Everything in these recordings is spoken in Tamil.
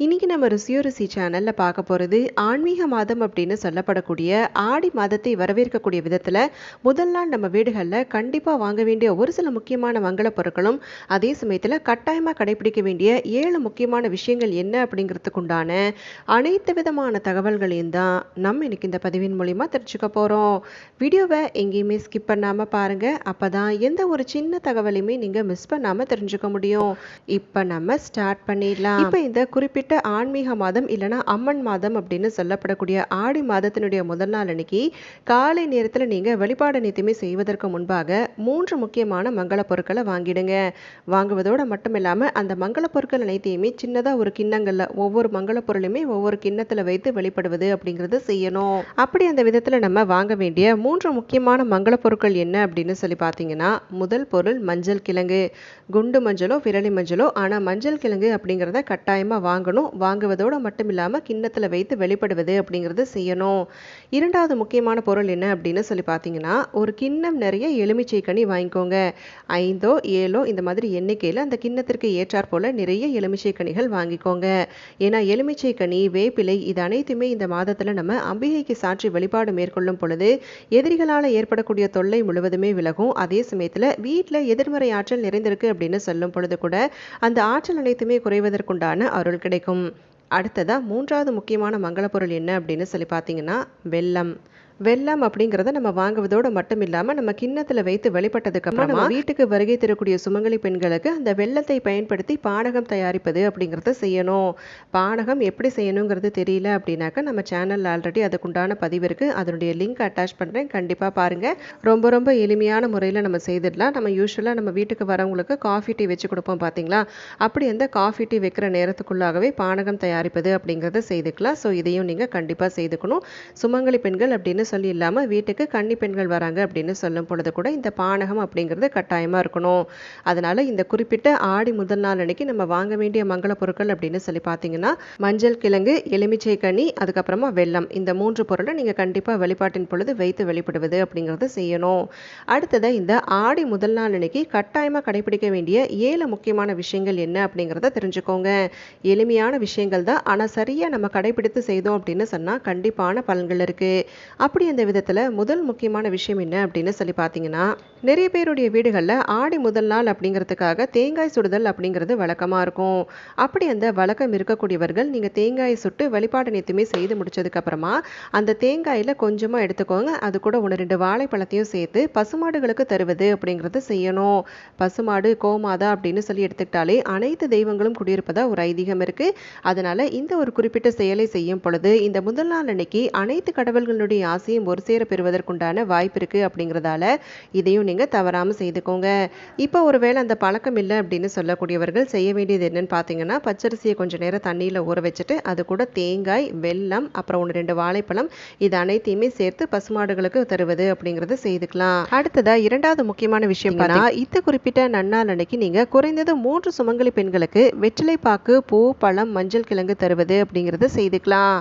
இன்னைக்கு நம்ம ருசியோ ருசி சேனலில் பார்க்க போகிறது ஆன்மீக மாதம் அப்படின்னு சொல்லப்படக்கூடிய ஆடி மாதத்தை வரவேற்கக்கூடிய விதத்தில் முதல் நாள் நம்ம வீடுகளில் கண்டிப்பாக வாங்க வேண்டிய ஒரு சில முக்கியமான மங்கள பொருட்களும் அதே சமயத்தில் கட்டாயமாக கடைபிடிக்க வேண்டிய ஏழு முக்கியமான விஷயங்கள் என்ன அப்படிங்கிறதுக்கு உண்டான அனைத்து விதமான தகவல்களையும் தான் நம்ம இன்னைக்கு இந்த பதிவின் மூலிமா தெரிஞ்சுக்க போகிறோம் வீடியோவை எங்கேயுமே ஸ்கிப் பண்ணாமல் பாருங்கள் அப்போ தான் எந்த ஒரு சின்ன தகவலையுமே நீங்கள் மிஸ் பண்ணாமல் தெரிஞ்சுக்க முடியும். இப்போ நம்ம ஸ்டார்ட் பண்ணிடலாம். இப்போ இந்த குறிப்பிட்ட ஆன்மீக மாதம் இல்லைன்னா அம்மன் மாதம் அப்படின்னு சொல்லப்படக்கூடிய ஆடி மாதத்தினுடைய முதல் நாள் அன்னைக்கு காலை நேரத்தில் நீங்கள் வழிபாடு நித்தியமே செய்வதற்கு முன்பாக மூன்று முக்கியமான மங்கள பொருட்களை வாங்கிடுங்க. வாங்குவதோடு மட்டும் இல்லாமல் அந்த மங்கள பொருட்கள் அனைத்தையுமே சின்னதாக ஒரு கிண்ணங்களில் ஒவ்வொரு மங்கள பொருளுமே ஒவ்வொரு கிண்ணத்தில் வைத்து வெளிப்படுவது அப்படிங்கிறது செய்யணும். அப்படி அந்த விதத்தில் நம்ம வாங்க வேண்டிய மூன்று முக்கியமான மங்கள பொருட்கள் என்ன அப்படின்னு சொல்லி பார்த்தீங்கன்னா முதல் பொருள் மஞ்சள் கிழங்கு. குண்டு மஞ்சளோ விரலி மஞ்சளோ ஆனால் மஞ்சள் கிழங்கு அப்படிங்கிறத கட்டாயமாக வாங்கணும். வாங்குவதோடு மட்டும் இல்லாமல் கிண்ணத்தில் வைத்து வெளிப்படுவது அப்படிங்கிறது செய்யணும். இரண்டாவது முக்கியமான பொருள் என்ன அப்படின்னு சொல்லி பார்த்தீங்கன்னா ஒரு கிண்ணம் நிறைய எலுமிச்சை கனி வாங்கிக்கோங்க. ஐந்தோ ஏழோ இந்த மாதிரி எண்ணிக்கையில் அந்த கிண்ணத்திற்கு ஏற்றாற் போல் நிறைய எலுமிச்சை கனிகள் வாங்கிக்கோங்க. ஏன்னா எலுமிச்சை கனி வேப்பிலை இது அனைத்துமே இந்த மாதத்தில் நம்ம அம்பிகைக்கு சாற்றி வழிபாடு மேற்கொள்ளும் பொழுது எதிரிகளால் ஏற்படக்கூடிய தொல்லை முழுவதுமே விலகும். அதே சமயத்தில் வீட்டில் எதிர்மறை ஆற்றல் நிறைந்திருக்கு அப்படின்னு சொல்லும் பொழுது கூட அந்த ஆற்றல் அனைத்துமே குறைவதற்குண்டான அருள் கிடைக்கும். அடுத்ததாக மூன்றாவது முக்கியமான மங்கள பொருள் என்ன அப்படின்னு சொல்லி பார்த்தீங்கன்னா வெல்லம் வெல்லம் அப்படிங்கிறத நம்ம வாங்குவதோடு மட்டும் இல்லாமல் நம்ம கிண்ணத்தில் வைத்து வெளிப்பட்டதுக்கு அப்புறம் நம்ம வீட்டுக்கு வருகை தரக்கூடிய சுமங்கலி பெண்களுக்கு அந்த வெள்ளத்தை பயன்படுத்தி பானகம் தயாரிப்பது அப்படிங்கிறத செய்யணும். பானகம் எப்படி செய்யணுங்கிறது தெரியல அப்படின்னாக்கா நம்ம சேனலில் ஆல்ரெடி அதுக்குண்டான பதிவு இருக்குது அதனுடைய லிங்க் அட்டாச் பண்ணுறேன் கண்டிப்பாக பாருங்கள் ரொம்ப ரொம்ப எளிமையான முறையில் நம்ம செய்திடலாம். நம்ம யூஸ்வலாக நம்ம வீட்டுக்கு வரவங்களுக்கு காஃபி டீ வச்சு கொடுப்போம் பார்த்தீங்களா அப்படி அந்த காஃபி டீ வைக்கிற நேரத்துக்குள்ளாகவே பானகம் தயாரிப்பது அப்படிங்கிறத செய்துக்கலாம். ஸோ இதையும் நீங்கள் கண்டிப்பாக செய்துக்கணும். சுமங்கலி பெண்கள் அப்படின்னு சொல்லி இல்லாமல் வீட்டுக்கு கன்னி பெண்கள் வராங்க அப்படின்னு சொல்லும் பொழுது கூட இந்த பானகம் அப்படிங்கிறது கட்டாயமாக இருக்கணும். அதனால் இந்த குறிப்பிட்ட ஆடி முதல் நாள் அன்னைக்கு நம்ம வாங்க வேண்டிய மங்கள பொருட்கள் அப்படின்னு சொல்லி பார்த்தீங்கன்னா மஞ்சள் கிழங்கு எலுமிச்சை கனி அதுக்கப்புறமா வெள்ளம் இந்த மூன்று பொருளை நீங்கள் கண்டிப்பாக வழிபாட்டின் பொழுது வைத்து வெளிப்படுவது அப்படிங்கிறத செய்யணும். அடுத்ததாக இந்த ஆடி முதல் நாள் அன்னைக்கு கட்டாயமாக கடைபிடிக்க வேண்டிய ஏழு முக்கியமான விஷயங்கள் என்ன அப்படிங்கிறத தெரிஞ்சுக்கோங்க. எளிமையான விஷயங்கள் தான் ஆனால் சரியாக நம்ம கடைபிடித்து செய்தோம் அப்படின்னு சொன்னால் கண்டிப்பான பலன்கள் இருக்குது அப்படி அப்படி அந்த விதத்தில் முதல் முக்கியமான விஷயம் என்ன அப்படின்னு சொல்லி பார்த்தீங்கன்னா நிறைய பேருடைய வீடுகளில் ஆடி முதல் நாள் அப்படிங்கிறதுக்காக தேங்காய் சுடுதல் அப்படிங்கிறது வழக்கமாக இருக்கும். அப்படி அந்த வழக்கம் இருக்கக்கூடியவர்கள் நீங்கள் தேங்காயை சுட்டு வழிபாடு நித்தியமே செய்து முடிச்சதுக்கப்புறமா அந்த தேங்காயில் கொஞ்சமாக எடுத்துக்கோங்க. அது கூட ஒன்று ரெண்டு வாழைப்பழத்தையும் சேர்த்து பசுமாடுகளுக்கு தருவது அப்படிங்கிறத செய்யணும். பசுமாடு கோமாதா அப்படின்னு சொல்லி எடுத்துக்கிட்டாலே அனைத்து தெய்வங்களும் குடியிருப்பதா ஒரு ஐதீகம் இருக்குது அதனால் இந்த ஒரு குறிப்பிட்ட செயலை செய்யும் பொழுது இந்த முதல் நாள் அன்னைக்கு அனைத்து கடவுள்களுடைய ஆசை ஆசையும் ஒரு சேர பெறுவதற்குண்டான வாய்ப்பு இருக்குது அப்படிங்கிறதால இதையும் நீங்கள் தவறாமல் செய்துக்கோங்க. இப்போ ஒருவேளை அந்த பழக்கம் இல்லை அப்படின்னு சொல்லக்கூடியவர்கள் செய்ய வேண்டியது என்னன்னு பார்த்தீங்கன்னா பச்சரிசியை கொஞ்சம் நேரம் தண்ணியில் ஊற வச்சுட்டு அது கூட தேங்காய் வெல்லம் அப்புறம் ஒன்று ரெண்டு வாழைப்பழம் இது அனைத்தையுமே சேர்த்து பசுமாடுகளுக்கு தருவது அப்படிங்கிறது செய்துக்கலாம். அடுத்ததா இரண்டாவது முக்கியமான விஷயம் இது குறிப்பிட்ட நன்னாள் அன்னைக்கு நீங்கள் குறைந்தது மூன்று சுமங்கலி பெண்களுக்கு வெற்றிலை பாக்கு பூ பழம் மஞ்சள் கிழங்கு தருவது அப்படிங்கிறத செய்துக்கலாம்.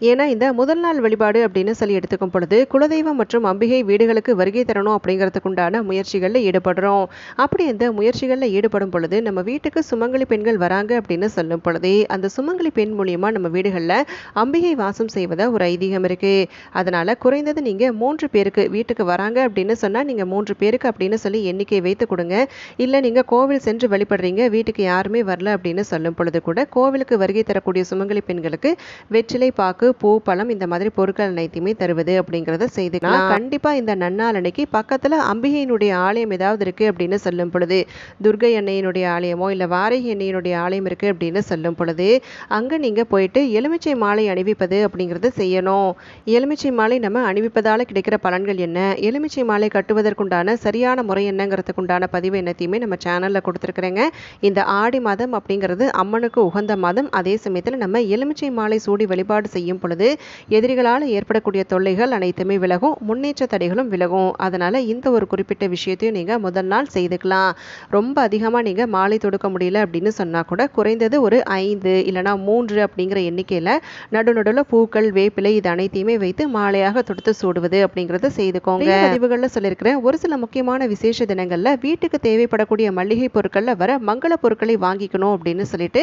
ஏன்னா இந்த முதல் நாள் வழிபாடு அப்படின்னு சொல்லி எடுத்துக்கும் பொழுது குலதெய்வம் மற்றும் அம்பிகை வீடுகளுக்கு வருகை தரணும் அப்படிங்கிறதுக்குண்டான முயற்சிகளில் ஈடுபடுறோம். அப்படி இந்த முயற்சிகளில் ஈடுபடும் பொழுது நம்ம வீட்டுக்கு சுமங்கலி பெண்கள் வராங்க அப்படின்னு சொல்லும் பொழுதே அந்த சுமங்கலி பெண் மூலியமாக நம்ம வீடுகளில் அம்பிகை வாசம் செய்வதாக ஒரு ஐதீகம் இருக்குது அதனால் குறைந்தது நீங்கள் மூன்று பேருக்கு வீட்டுக்கு வராங்க அப்படின்னு சொன்னால் நீங்கள் மூன்று பேருக்கு அப்படின்னு சொல்லி எண்ணிக்கை வைத்து கொடுங்க. இல்லை நீங்கள் கோவில் சென்று வழிபடுறீங்க வீட்டுக்கு யாருமே வரல அப்படின்னு சொல்லும் பொழுது கூட கோவிலுக்கு வருகை தரக்கூடிய சுமங்கலி பெண்களுக்கு வெற்றிலை பாக்கு பூ பழம் இந்த மாதிரி பொருட்கள் அனைத்தையுமே தருவது அப்படிங்கிறத செய்துக்கலாம் கண்டிப்பா இந்த நன்னாள் அன்னைக்கு பக்கத்துல அம்பிகையினுடைய ஆலயம் ஏதாவது இருக்கு அப்படின்னு சொல்லும் பொழுது துர்கை அன்னையினுடைய ஆலயமோ இல்ல வாரகி அன்னையினுடைய ஆலயம் இருக்கு அப்படின்னு சொல்லும் பொழுது அங்க நீங்க போயிட்டு எலுமிச்சை மாலை அணிவிப்பது அப்படிங்கிறத செய்யணும். எலுமிச்சை மாலை நம்ம அணிவிப்பதால கிடைக்கிற பலன்கள் என்ன? எலுமிச்சை மாலை கட்டுவதற்குண்டான சரியான முறை என்னங்கிறதுக்குண்டான பதிவு என்னத்தையுமே நம்ம சேனல்ல கொடுத்துருக்குறேங்க. இந்த ஆடி மாதம் அப்படிங்கிறது அம்மனுக்கு உகந்த மாதம். அதே சமயத்தில் நம்ம எலுமிச்சை மாலை சூடி வழிபாடு செய்யும் செய்யும் பொழுது எதிரிகளால் ஏற்படக்கூடிய தொல்லைகள் அனைத்துமே விலகும் முன்னேற்ற தடைகளும் விலகும். அதனால் இந்த ஒரு குறிப்பிட்ட விஷயத்தையும் நீங்கள் முதல் நாள் செய்துக்கலாம். ரொம்ப அதிகமாக நீங்கள் மாலை தொடுக்க முடியல அப்படின்னு சொன்னால் கூட குறைந்தது ஒரு ஐந்து இல்லைனா மூன்று அப்படிங்கிற எண்ணிக்கையில் நடு நடுவில் பூக்கள் வேப்பிலை இது அனைத்தையுமே வைத்து மாலையாக தொடுத்து சூடுவது அப்படிங்கிறத செய்துக்கோங்க. பதிவுகளில் சொல்லியிருக்கிறேன். ஒரு சில முக்கியமான விசேஷ தினங்களில் வீட்டுக்கு தேவைப்படக்கூடிய மளிகை பொருட்களில் வர மங்கள பொருட்களை வாங்கிக்கணும் அப்படின்னு சொல்லிட்டு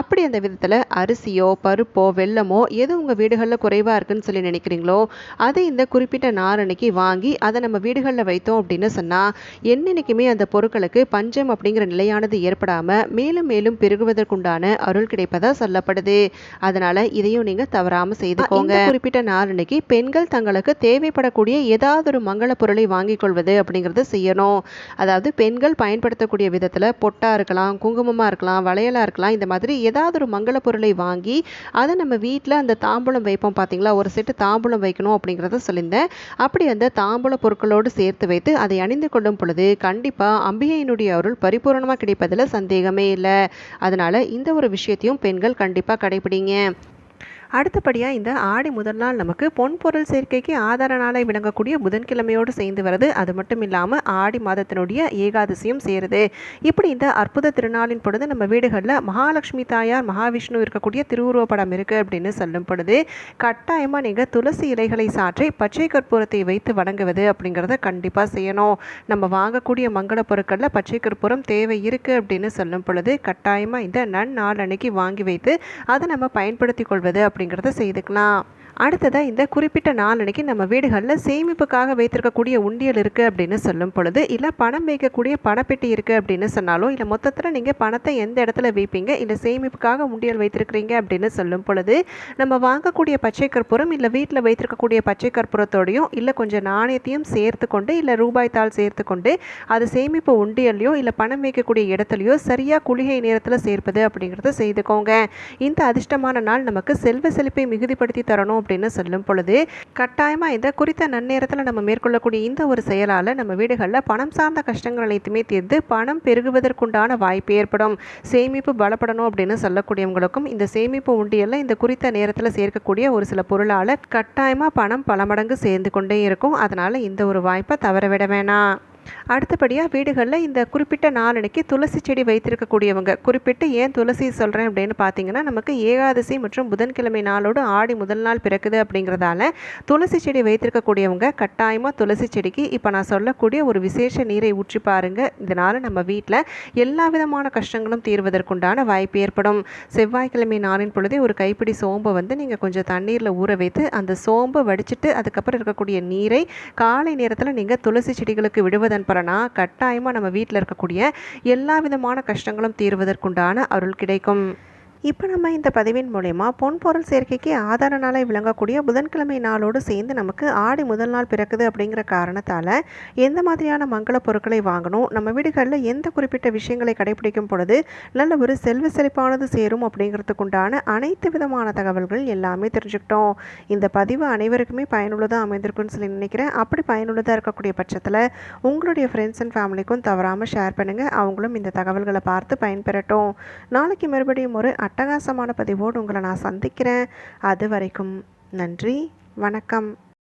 அப்படி அந்த விதத்தில் அரிசியோ பருப்போ வெல்லமோ எது உங்கள் வீடுகளில் குறைவாக இருக்குன்னு சொல்லி நினைக்கிறீங்களோ? அதை இந்த குறிப்பிட்ட நாரணிக்கு வாங்கி அதை நம்ம வீடுகளில் வைத்தோம் அப்படின்னு சொன்னால் என்னென்னைக்குமே அந்த பொருட்களுக்கு பஞ்சம் அப்படிங்கிற நிலையானது ஏற்படாமல் மேலும் மேலும் பெருகுவதற்குண்டான அருள் கிடைப்பதா சொல்லப்படுது. அதனால் இதையும் நீங்கள் தவறாமல் செய்துக்கோங்க. குறிப்பிட்ட நாரணிக்கு பெண்கள் தங்களுக்கு தேவைப்படக்கூடிய ஏதாவது ஒரு மங்கள பொருளை வாங்கிக் கொள்வது அப்படிங்கிறத செய்யணும். அதாவது பெண்கள் பயன்படுத்தக்கூடிய விதத்தில் பொட்டாக இருக்கலாம் குங்குமமாக இருக்கலாம் வளையலாக இருக்கலாம் இந்த மாதிரி ஏதாவது ஒரு மங்கள பொருளை வாங்கி அதை நம்ம வீட்டில் அந்த தாம்பூலம் வைப்போம் பார்த்தீங்களா ஒரு செட்டு தாம்பூலம் வைக்கணும் அப்படிங்கிறத சொல்லியிருந்தேன். அப்படி அந்த தாம்பூல பொருட்களோடு சேர்த்து வைத்து அதை அணிந்து கொள்ளும் பொழுது கண்டிப்பாக அம்பிகையினுடைய அருள் பரிபூர்ணமாக கிடைப்பதில் சந்தேகமே இல்லை. அதனால் இந்த ஒரு விஷயத்தையும் பெண்கள் கண்டிப்பாக கடைபிடிங்க. அடுத்தபடியாக இந்த ஆடி முதல் நாள் நமக்கு பொன்பொருள் சேர்க்கைக்கு ஆதார நாளை விளங்கக்கூடிய புதன்கிழமையோடு சேர்ந்து வருது அது மட்டும் இல்லாமல் ஆடி மாதத்தினுடைய ஏகாதசியும் சேருது. இப்படி இந்த அற்புத திருநாளின் பொழுது நம்ம வீடுகளில் மகாலட்சுமி தாயார் மகாவிஷ்ணு இருக்கக்கூடிய திருவுருவப்படம் இருக்குது அப்படின்னு சொல்லும் பொழுது கட்டாயமாக நீங்கள் துளசி இலைகளை சாற்றி பச்சை கற்பூரத்தை வைத்து வணங்குவது அப்படிங்கிறத கண்டிப்பாக செய்யணும். நம்ம வாங்கக்கூடிய மங்கள பொருட்களில் பச்சை கற்பூரம் தேவை இருக்குது அப்படின்னு சொல்லும் பொழுது கட்டாயமாக இந்த நன்னாள் அன்னைக்கு வாங்கி வைத்து அதை நம்ம பயன்படுத்தி கொள்வது அப்படிங்கிறத செய்துக்கலாம். அடுத்ததாக இந்த குறிப்பிட்ட நாளனைக்கு நம்ம வீடுகளில் சேமிப்புக்காக வைத்திருக்கக்கூடிய உண்டியல் இருக்குது அப்படின்னு சொல்லும் பொழுது இல்லை பணம் வைக்கக்கூடிய பணப்பெட்டி இருக்குது அப்படின்னு சொன்னாலும் இல்லை மொத்தத்தில் நீங்கள் பணத்தை எந்த இடத்துல வைப்பீங்க இல்லை சேமிப்புக்காக உண்டியல் வைத்திருக்கிறீங்க அப்படின்னு சொல்லும் பொழுது நம்ம வாங்கக்கூடிய பச்சை கற்பூரம் இல்லை வீட்டில் வைத்திருக்கக்கூடிய பச்சை கற்பூரத்தோடையும் இல்லை கொஞ்சம் நாணயத்தையும் சேர்த்து கொண்டு இல்லை ரூபாய் தாள் சேர்த்து கொண்டு அது சேமிப்பு உண்டியல்லையோ இல்லை பணம் வைக்கக்கூடிய இடத்துலையோ சரியாக குளிகை நேரத்தில் சேர்ப்பது அப்படிங்கிறத செய்துக்கோங்க. இந்த அதிர்ஷ்டமான நாள் நமக்கு செல்வ செழிப்பை மிகுதிப்படுத்தி தரணும் அப்படின்னு சொல்லும் பொழுது கட்டாயமாக இந்த குறித்த நன்னேரத்தில் நம்ம மேற்கொள்ளக்கூடிய இந்த ஒரு செயலால் நம்ம வீடுகளில் பணம் சார்ந்த கஷ்டங்கள் அனைத்துமே தீர்ந்து பணம் பெருகுவதற்குண்டான வாய்ப்பு ஏற்படும். சேமிப்பு பலப்படணும் அப்படின்னு சொல்லக்கூடியவங்களுக்கும் இந்த சேமிப்பு உண்டியலில் இந்த குறித்த நேரத்தில் சேர்க்கக்கூடிய ஒரு சில பொருளால் கட்டாயமாக பணம் பல மடங்கு சேர்ந்து கொண்டே இருக்கும். அதனால் இந்த ஒரு வாய்ப்பை தவறவிட வேணாம். அடுத்தபடியாக வீடுகளில் இந்த குறிப்பிட்ட நாளனைக்கு துளசி செடி வைத்திருக்கக்கூடியவங்க. குறிப்பிட்டு ஏன் துளசி சொல்கிறேன் அப்படின்னு பார்த்தீங்கன்னா நமக்கு ஏகாதசி மற்றும் புதன்கிழமை நாளோடு ஆடி முதல் நாள் பிறக்குது அப்படிங்கிறதால துளசி செடி வைத்திருக்கக்கூடியவங்க கட்டாயமாக துளசி செடிக்கு இப்போ நான் சொல்லக்கூடிய ஒரு விசேஷ நீரை ஊற்றி பாருங்கள் இதனால் நம்ம வீட்டில் எல்லா விதமான கஷ்டங்களும் தீர்வதற்குண்டான வாய்ப்பு ஏற்படும். செவ்வாய்க்கிழமை நாளின் பொழுதே ஒரு கைப்பிடி சோம்பை வந்து நீங்கள் கொஞ்சம் தண்ணீரில் ஊற வைத்து அந்த சோம்பை வடிச்சிட்டு அதுக்கப்புறம் இருக்கக்கூடிய நீரை காலை நேரத்தில் நீங்கள் துளசி செடிகளுக்கு விடுவதை அனுப்புறனா கட்டாயமாக நம்ம வீட்டில் இருக்கக்கூடிய எல்லா விதமான கஷ்டங்களும் தீர்வதற்குண்டான அருள் கிடைக்கும். இப்போ நம்ம இந்த பதிவின் மூலயமா பொன் பொருள் சேர்க்கைக்கு ஆதார நாளை விளங்கக்கூடிய புதன்கிழமை நாளோடு சேர்ந்து நமக்கு ஆடி முதல் நாள் பிறக்குது அப்படிங்கிற காரணத்தால் எந்த மாதிரியான மங்கள பொருட்களை வாங்கணும் நம்ம வீடுகளில் எந்த குறிப்பிட்ட விஷயங்களை கடைபிடிக்கும் பொழுது நல்ல ஒரு செல்வ செழிப்பானது சேரும் அப்படிங்கிறதுக்குண்டான அனைத்து விதமான தகவல்கள் எல்லாமே தெரிஞ்சுக்கிட்டோம். இந்த பதிவு அனைவருக்குமே பயனுள்ளதாக அமைந்திருக்குன்னு சொல்லி நினைக்கிறேன். அப்படி பயனுள்ளதாக இருக்கக்கூடிய பட்சத்தில் உங்களுடைய ஃப்ரெண்ட்ஸ் அண்ட் ஃபேமிலிக்கும் தவறாமல் ஷேர் பண்ணுங்கள் அவங்களும் இந்த தகவல்களை பார்த்து பயன்பெறட்டும். நாளைக்கு மறுபடியும் ஒரு அட்டகாசமான பதிவோடு உங்களை நான் சந்திக்கிறேன். அது வரைக்கும் நன்றி வணக்கம்.